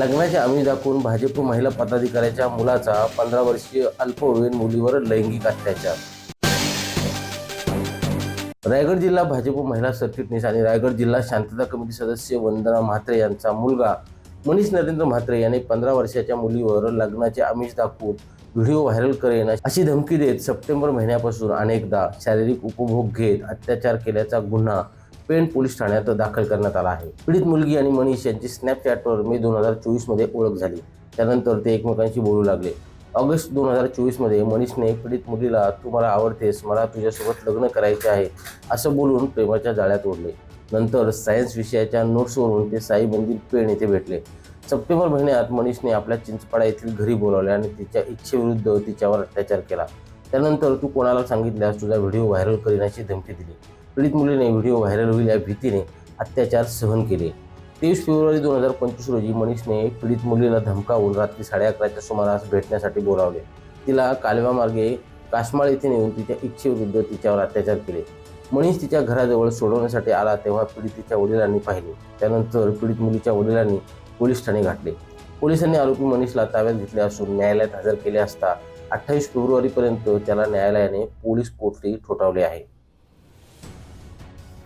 लग्नाच्या आम्ही दाखवून भाजप महिला पदाधिकाऱ्याच्या मुलाचा पंधरा वर्षीय अल्पवयीन मुलीवर लैंगिक अत्याचार. रायगड जिल्हा भाजप महिला सरचिटणीस आणि रायगड जिल्हा शांतता कमिटी सदस्य वंदना म्हात्रे यांचा मुलगा मनीष नरेंद्र म्हात्रे याने पंधरा वर्षाच्या मुलीवर लग्नाचे आमिष दाखवून व्हिडिओ व्हायरल करेन अशी धमकी देत सप्टेंबर महिन्यापासून अनेकदा शारीरिक उपभोग घेत अत्याचार केल्याचा गुन्हा पेण पोलीस ठाण्यात दाखल करण्यात आला आहे. पीडित मुलगी आणि मनीष यांची स्नॅपचॅटवर मे दोन हजार चोवीसमध्ये ओळख झाली. त्यानंतर ते एकमेकांशी बोलू लागले. ऑगस्ट दोन हजार चोवीसमध्ये मनीषने पीडित मुलीला तू मला आवडतेस मला तुझ्यासोबत लग्न करायचे आहे असं बोलून प्रेमाच्या जाळ्यात ओढले. नंतर सायन्स विषयाच्या नोट्सवरून ते साई मंदिर पेण येथे भेटले. सप्टेंबर महिन्यात मनीषने आपल्या चिंचपाडा येथील घरी बोलावले आणि तिच्या इच्छेविरुद्ध तिच्यावर अत्याचार केला. त्यानंतर तू कोणाला सांगितल्यास तुझा व्हिडिओ व्हायरल करण्याची धमकी दिली. पीडित मुलीने व्हिडिओ व्हायरल होईल या भीतीने अत्याचार सहन केले. तेवीस फेब्रुवारी दोन हजार पंचवीस रोजी मनीषने पीडित मुलीला धमकावून रात्री साडे अकराच्या सुमारास भेटण्यासाठी बोलावले. तिला कालव्यामार्गे काश्माळ येथे नेऊन तिच्या इच्छेविरुद्ध तिच्यावर अत्याचार केले. मनीष तिच्या घराजवळ सोडवण्यासाठी आला तेव्हा पीडितीच्या वडिलांनी पाहिले. त्यानंतर पीडित मुलीच्या वडिलांनी पोलीस ठाणे गाठले पोलिसांनी आरोपी मनीषला ताब्यात घेतले असून न्यायालयात हजर केले असता अठ्ठावीस फेब्रुवारीपर्यंत त्याला न्यायालयाने पोलीस कोठडी ठोठावली आहे.